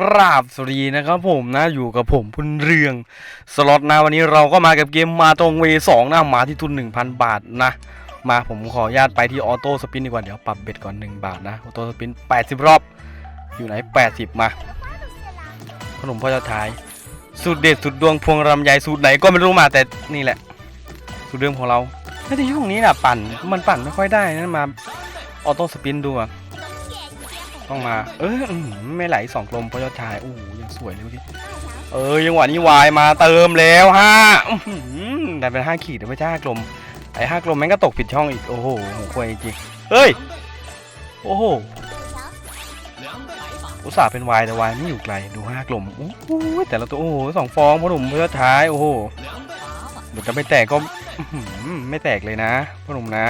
กราบสวัสดีนะครับผมนะอยู่กับผมพุนเรืองสล็อตนะวันนี้เราก็มากับเกมมาตรงเวสองนะมาที่ทุน 1,000 บาทนะ มาผมขออนุญาตไปที่ออโต้สปินดีกว่าเดี๋ยวปรับเบ็ดก่อน 1 บาทนะออโต้สปิน 80 รอบ อยู่ไหน 80 มาขนมพ่อเจ้าทายสูตรเด็ดสุดดวงพวงรำไยสูตรไหนก็ไม่รู้มาแต่นี่แหละ สูตรเดิมของเราแต่ช่วงนี้น่ะปั่นมันปั่นไม่ค่อยได้นะมาออโต้สปินดูอะ ต้องมา เออไม่ไหลสองกลมพอยอดชายโอ้โหยังสวยเลยเมื่อกี้เออยังหวะนี้วายมาเติมแล้วห้าอื้อหือได้เป็นห้าขีดแต่ไม่ใช่ห้ากลมไอ้ห้ากลมแม่งก็ตกผิดช่องอีกโอ้โหโหควยจริงเฮ้ยโอ้โหอุตส่าห์เป็นวายแต่วายไม่อยู่ไกลดูห้ากลมโอ้โหแต่ละตัวโอ้โหสองฟองพ่อหนุ่มพอยอดท้ายโอ้โหเดี๋ยวจะไม่แตกก็ไม่แตกเลยนะพ่อหนุ่มนะ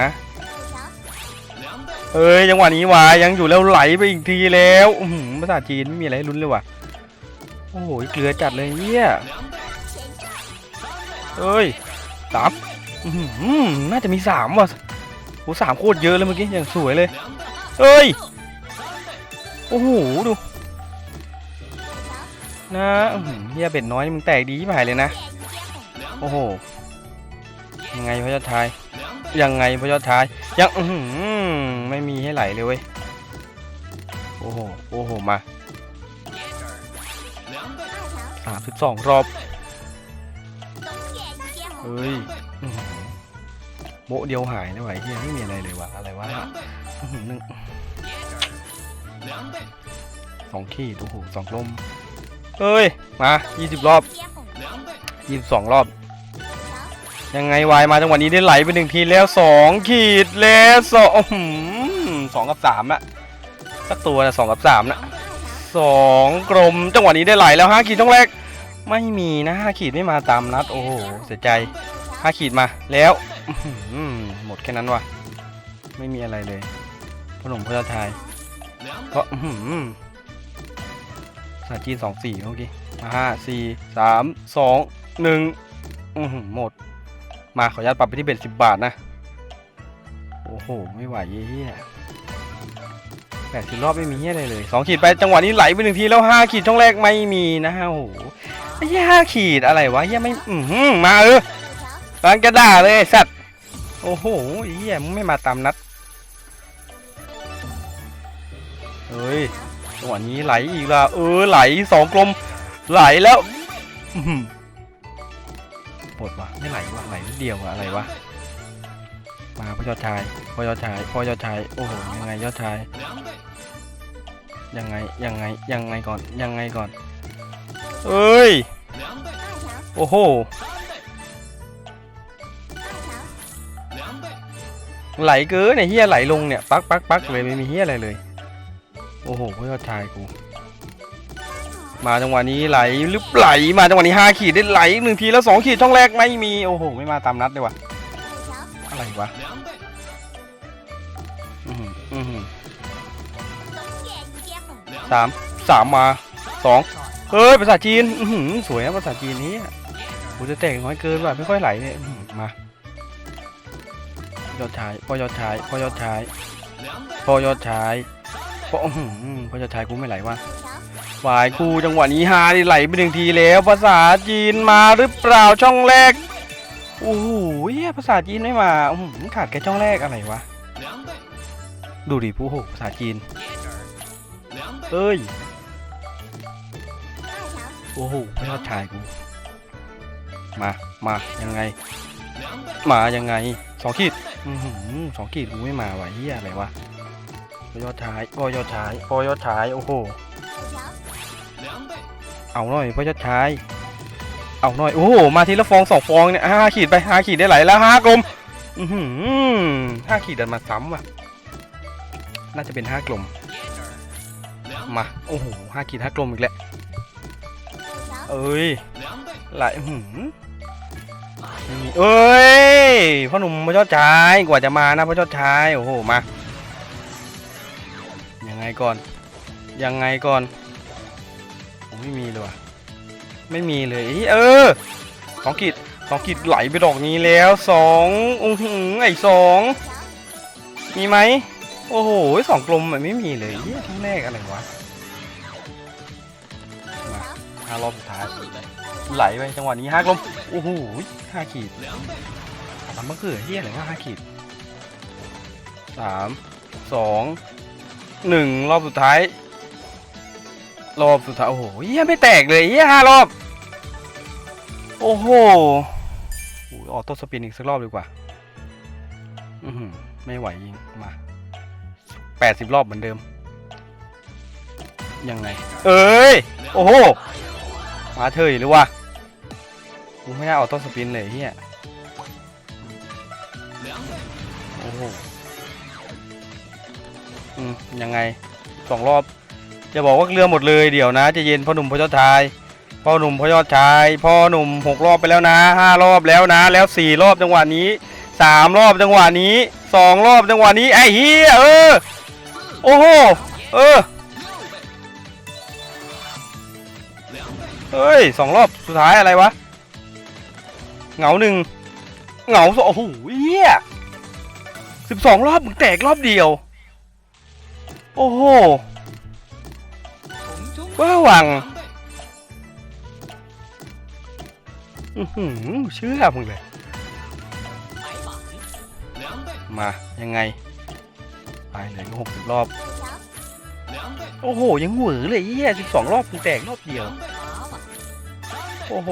เอ้ยจังหวะนี้วายยังอยู่แล้วไหลไปอีกทีแล้วอืภาษาจีนไม่มีอะไรให้ลุ้นเลยว่ะโอ้โหเกลือจัดเลยเฮียเอ้ยสามน่าจะมีสามว่ะโอ้สามโคตรเยอะเลยเมื่อกี้อย่างสวยเลยเอ้ยโอ้โหดูนะเฮียเบ็ดน้อยมึงแตกดีที่หายเลยนะ โอ้โหยังไงพระเจ้าทาย ยังไงพระเจ้าทาย ยังอืไม่มีให้ไหลเลยเว้ย โอ้โห โอ้โห มาสามสิบสองรอบ เฮ้ยโบเดียวหายเลยว่ะไอ้เฮียไม่มีอะไรเลยวะอะไรวะอื้อหือหนึ่งสองขีดโอ้โหสองลมเฮ้ย มายี่สิบรอบยี่สิบสองรอบ ยังไงวายมาจังหวะนี้ได้ไหลไปหนึ่งทีแล้วสองขีดแล้วสองสองกับสามละสักตัวนะสองกับสามนะสองกลมจังหวะนี้ได้ไหลแล้วห้าขีดช่องแรก ไม่มีนะห้าขีดไม่มาตามนัด โอ้โหเสียใจห้าขีดมาแล้วหมดแค่นั้นวะไม่มีอะไรเลยขนมพระทายก็อื้อหือสาจีนสองสี่เมื่อกี้ห้าสี่สามสองหนึ่งหมด มาขออนุญาตปรับไปที่เบ็ดสิบบาทนะ โอ้โห ไม่ไหวเฮียแปดสิบรอบไม่มีเฮียอะไรเลยสองขีดไปจังหวะนี้ไหลไปหนึ่งทีแล้วห้าขีดช่องแรกไม่มีนะฮะโอ้โหไอ้เหี้ยห้าขีดอะไรวะเฮียไม่อือหือมาเออกำลังจะด่าเลยสัตว์โอ้โหเฮียมึงไม่มาตามนัดเฮ้ยจังหวะนี้ไหลอีกและเออไหลสองกลมไหลแล้ว หมดวะไม่ไหลวะไหลนิดเดียววะอะไรวะมาพ่อยอดชายพ่อยอดชายพ่อยอดชายโอ้โหยังไงยอดชายยังไงยังไงยังไงก่อนยังไงก่อนเอ้ยโอ้โหไหลเกินไอ้เฮียไหลลงเนี่ยปักปักปักเลยไม่มีเฮียอะไรเลย โอ้โหพ่อยอดชายกู มาจังหวะนี้ไหลหรือไหลมาจังหวะนี้ห้าขีดได้ไหลหนึ่งทีแล้วสองขีดช่องแรกไม่มี โอ้โห ไม่มาตามนัดเลยวะอะไรวะอือหืออือหือสามสามมาสองเฮ้ยภาษาจีนอือหือสวยนะภาษาจีนนี้กูจะแต่งน้อยเกินว่ะไม่ค่อยไหลเนี่ยอื้อหือมายอดชายพอยอดชายพอยอดชายพอยอดชายพ่ออื้อหือพ่อยอดชายกูไม่ไหลว่ะ ฝ่ายคู่จังหวะนี้ฮาได้ไหลไปหนึ่งทีแล้วภาษาจีนมาหรือเปล่าช่องแรกโอ้โหเหี้ยภาษาจีนไม่มาอื้อหือขาดแค่ช่องแรกอะไรวะดูดิผู้โหภาษาจีนเอ้ยโอ้โหพระยอดชายกูมามายังไง มายังไงสองขีดอือหือสองขีดกูไม่มาว่ะเฮียอะไรวะพยอดชายพอยอดชายพอยอดชายโอ้โห เอาหน่อยพ่อชดชายเอาหน่อยโอ้โหมาทีละฟองสองฟองเนี่ยห้าขีดไปห้าขีดได้ไหลแล้วห้ากลมห้าขีดดันมาซ้ำว่ะ น่าจะเป็นห้ากลม มาโอ้โหห้าขีดห้ากลมอีกแล้วเอ้ยไหลหืมเอ้ยพ่อหนุ่มพ่อชดชายกว่าจะมานะพ่อชดชายโอ้โหมายังไงก่อน ยังไงก่อน ไม่มีเลยว่ะ ไม่มีเลยเอ้ยเออสองขีดสองขีดไหลไปดอกนี้แล้วสองอือหือไอ้สองมีไหมโอ้โหสองกลมมันไม่มีเลยเหี้ยทั้งแรกอะไรวะห้ารอบสุดท้ายไหลไปจังหวะนี้ห้ากลมโอ้โหห้าขีดทำมะเขือเฮียอะไรก็ห้าขีดสามสองหนึ่งรอบสุดท้าย รอบสุดท้ายโอ้โหเฮียไม่แตกเลยเฮียห้ารอบ โอ้โหอ้ออโต้สปินอีกสักรอบดีกว่า อือหือไม่ไหวยิงมาแปดสิบรอบเหมือนเดิม ยังไง เอ้ย โอ้โห มาเถยหรือวะกูไม่น่าออโต้สปินเลยเฮียโอ้โห อืมยังไงสองรอบ จะบอกว่าเรือหมดเลยเดี๋ยวนะจะเย็นพ่อหนุ่มพ่อเจ้าชายพ่อหนุ่มพ่อยอดชายพ่อหนุ่มหกรอบไปแล้วนะห้ารอบแล้วนะ แล้วสี่รอบจังหวะนี้สามรอบจังหวะนี้สองรอบจังหวะนี้ไอ้เฮียเออโอ้โหเออเฮ้ยสองรอบสุดท้ายอะไรวะเหงาหนึ่งเหงาสองโอ้โหเฮียสิบสองรอบมึงแตกรอบเดียว โอ้โห ว้าวังอือหือเชื่อมึงเลย มายังไง ไปเหลือหกสิบรอบ โอ้โห ยังหวอเลยเฮียสิบสองรอบมึงแตกรอบเดียว โอ้โห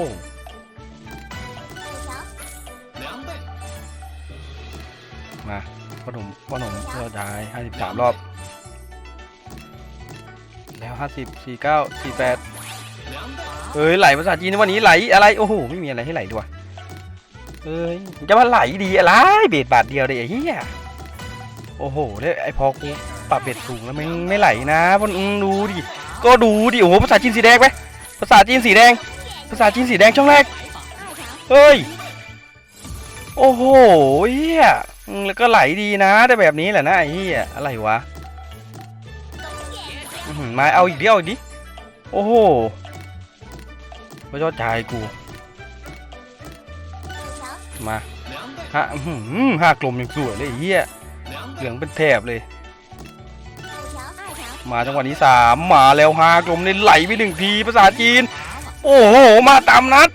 มาพ่อหนุ่มพ่อหนุ่มเพื่อได้ห้าสิบสามรอบ ห้าสิบสี่เก้าสี่แปดเอ้ยไหลภาษาจีนวันนี้ไหลอะไรโอ้โหไม่มีอะไรให้ไหลด้วยเอ้ยจะมาไหลดีอะไรเบ็ดบาทเดียวเลยไอ้เหี้ยโอ้โหแล้วไอ้พอกูปรับเบ็ดสูงแล้วมันไม่ไหลนะพอดูดิก็ดูดิโอ้โหภาษาจีนสีแดงไหมภาษาจีนสีแดง ภาษาจีนสีแดงช่องแรกเฮ้ยโอ้โหเฮียแล้วก็ไหลดีนะแต่แบบนี้แหละนะไอ้เฮียอะไรวะ มาเอาอีกเดียวอีกดิโอ้โหพระยอดชายกูมาฮะหือห้ากลมยังสวยเลยเฮียเหลืองเป็นแถบเลย มาจังหวะนี้สามมาแล้วห้ากลมเลยไหลไปหนึ่งทีภาษาจีน โอ้โห มาตามนัด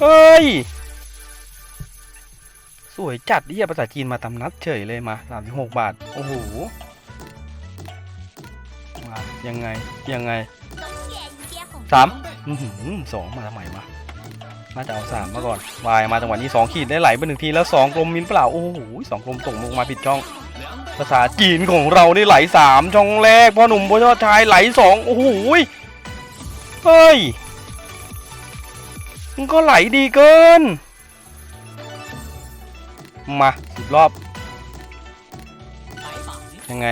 เฮ้ยสวยจัดเหียภาษาจีนมาตามนัดเฉยเลยมาสามสิบหกบาท โอ้โห ยังไงยังไงสามอื้อหือสองมาทำไมมาน่าจะเอาสามมาก่อนวายมาจังหวะนี้สองขีดได้ไหลไปหนึ่งทีแล้วสองกลมมินเปล่าโอ้โหสองกลมตกลงมาผิดช่องภาษาจีนของเรานี่ไหลสามช่องแรกพ่อหนุ่มพ่อชอดชายไหลสองโอ้โหเฮ้ยมันก็ไหลดีเกิน มาสิบรอบยังไง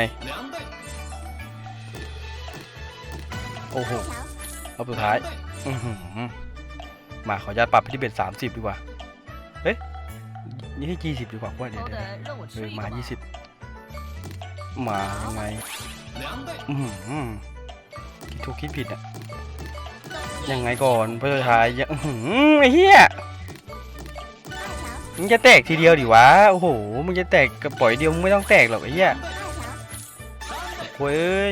อ้โหรอบสุดท้ายอือหือมาขออนุญาตปรับไปที่เบ็ดสามสิบดีกว่าเอ๊ะนี่ให้ยี่สิบดีกว่าว่าเดี๋ยวเดี๋ยวเดี๋ยวเออมายี่สิบมายังไงอือหือคิดถูกคิดผิดอะยังไงก่อนเพื่อทายยังอื้อหือไอ้เหี้ยมึงจะแตกทีเดียวดิวะโอ้โหมึงจะแตกกับปล่อยเดียวมึงไม่ต้องแตกหรอกไอ้เหี้ยโว้ย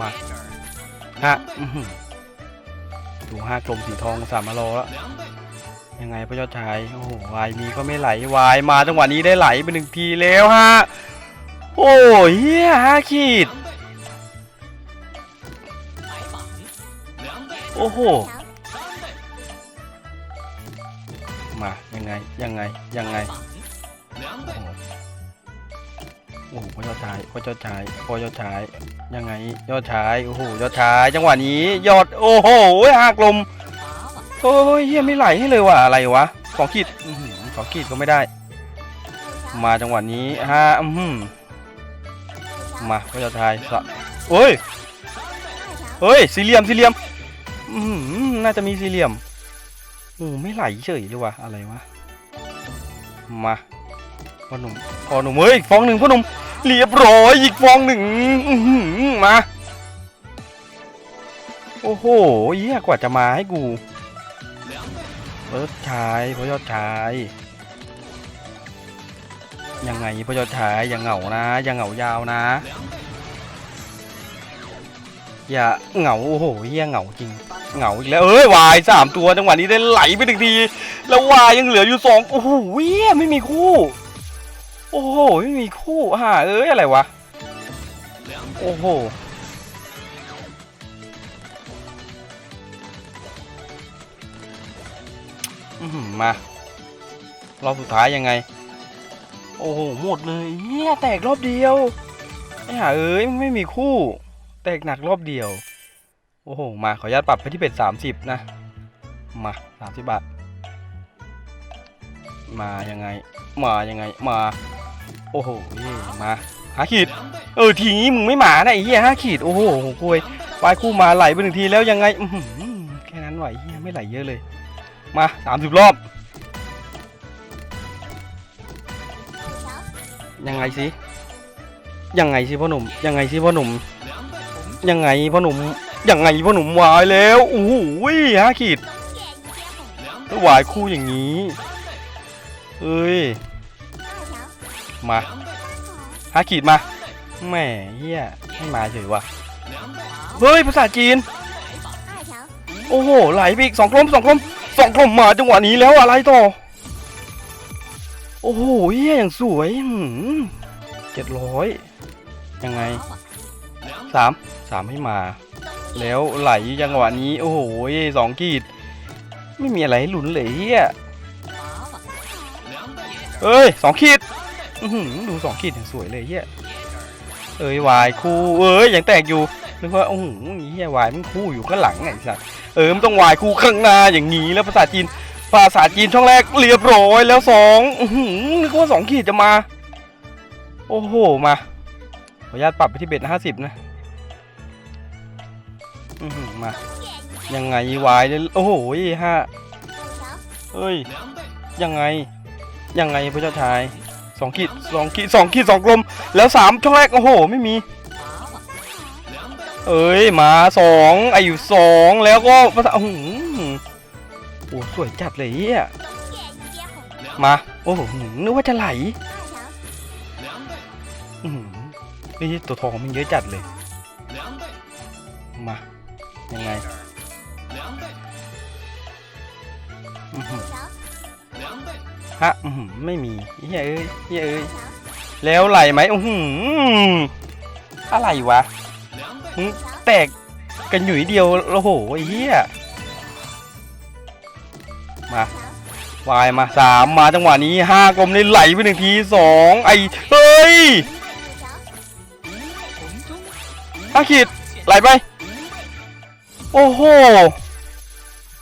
มา ฮะอื้อหือดูห้ากลมสีทองสามาโลแล้วยังไงพระยอดชายโอ้โหวายมีก็ไม่ไหลวายมาจังหวะนี้ได้ไหลไปหนึ่งทีแล้วฮะโอ้ยเฮียห้าขีดโอ้โหมายังไงยังไงยังไง โอ้โหพ่อยอดชายพ่อยอดชายพ่อยอดชายยังไงยอดชายโอ้โหยอดชายจังหวะนี้ ยอดโอ้โหหักลมโอ้ยเฮียไม่ไหลให้เลยว่ะอะไรวะสองขีดอื้อหือสองขีดก็ไม่ได้ มาจังหวะนี้ฮะอือหือมาพ่อยอดชายสะโอ้ยเฮ้ยสี่เหลี่ยมสี่เหลี่ยมอือหือน่าจะมีสี่เหลี่ยมโอ้ไม่ไหลเฉยเลยว่ะอะไรวะมาพ่อหนุ่มพ่อหนุ่มเฮ้ยฟองหนึ่งพ่อหนุ่ม เรียบร้อยอีกฟองหนึ่งมา โอ้โหเยี่ยกว่าจะมาให้กูพ่อยอดชายพ่อยอดชายยังไงพ่อยอดชายอย่าเหงานะอย่าเหงายาวนะ อย่าเหงาโอ้โหเฮียเหงาจริงเหงาอีกแล้วเอ้ยวายสามตัวจังหวะนี้ได้ไหลไปหนึ่งที แล้ววายยังเหลืออยู่สองโอ้โหเฮียไม่มีคู่ โอ้โห ไม่มีคู่ห่าเอ้ย อะไรวะ โอ้โห มา รอบสุดท้ายยังไง โอ้โห หมดเลยเฮียแตกรอบเดียวไอ้ห่าเอ้ยไม่มีคู่ แตกหนักรอบเดียว โอ้โห มาขออนุญาตปรับไปที่เป็นสามสิบนะ มาสามสิบบาท มายังไง มายังไง มา โอ้โหนี่มาหาขีด เออทีนี้มึงไม่หมานะไอ้เหี้ยห้าขีดโอ้โหโหคุยวายคู่มาไหลไปหนึ่งทีแล้วยังไงแค่นั้นไหวเหี้ยไม่ไหลเยอะเลย มาสามสิบรอบ ยังไงสิยังไงสิพ่อหนุ่มยังไงสิพ่อหนุ่มยังไงพ่อหนุ่มยังไงพ่อหนุ่มวายแล้วโอ้โหห้าขีดวายคู่อย่างนี้เอ้ย มาหาขีดมาแหม่เฮียให้มาเฉยว่ะเฮ้ยภาษาจีน โอ้โหไหลไปอีกสองกลมสองกลมสองกลมมาจังหวะนี้แล้วอะไรต่อ โอ้โหเฮียอย่างสวยเจ็ดร้อยยังไงสามสามให้มา แล้วไหลจังหวะนี้ โอ้โหสองขีด ไม่มีอะไรให้ลุนเลยเฮียเอ้ยสองขีด ดูสองขีดอย่างสวยเลยเฮียเอ้ยวายคู่ เอ้ยยังแตกอยู่นึกว่าโอ้โหเฮียวายมันคู่อยู่ข้างหลังไงสัตว์เออมันต้องวายคู่ข้างหน้าอย่างนี้แล้วภาษาจีนภาษาจีนช่องแรกเรียบร้อยแล้วสองนึกว่าสองขีดจะมา โอ้โหมาขออนุญาตปรับไปที่เบ็ดห้าสิบนะมายังไงวายเลยโอ้โหห้าเอ้ยยังไงยังไงพระเจ้าชาย สองขีดสองขีดสองขีดสองกลม แล้วสามช่องแรก โอ้โห ไม่มี เอ้ย มาสองไออยู่สองแล้วก็ภาษาโอ้โหโอ้สวยจัดเลยเฮียมา โอ้โหนึกว่าจะไหลอือหือนี่ตัวทองมันเยอะจัดเลย มา ยังไงอือ ฮะอื้อหือไม่มีเฮ้ยเอ้ยเฮ้ยเอ้ยแล้วไหลไหมอื้อหืออะไรวะแตกกันอยู่นิดเดียวโอ้โหไอ้เหี้ยมาวายมาสามมาจังหวะนี้ห้ากลมเลยไหลไปหนึ่งทีสองไอ้เฮ้ยห้าขีดไหลไป โอ้โห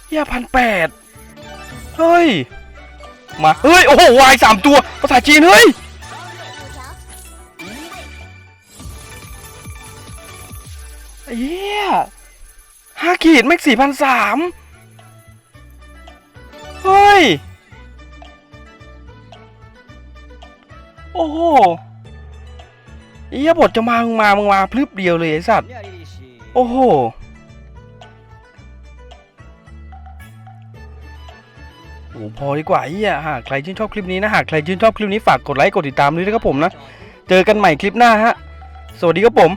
เหี้ยพันแปดเฮ้ย มาเฮ้ยโอ้โหวายสามตัวภาษาจีนเฮ้ยเหี้ยห้าขีดแม็กสี่พันสามเฮ้ย โอ้โหเหี้ยบทจะมา มึงมา มึงมาพลึบเดียวเลยไอ้สัตว์ โอ้โห อ้โหพอดีกว่าเฮียหากใครชื่นชอบคลิปนี้นะหากใครชื่นชอบคลิปนี้ฝากกดไลค์กดติดตามด้วยนะครับผมนะ เจอกันใหม่คลิปหน้าฮะ สวัสดีครับผม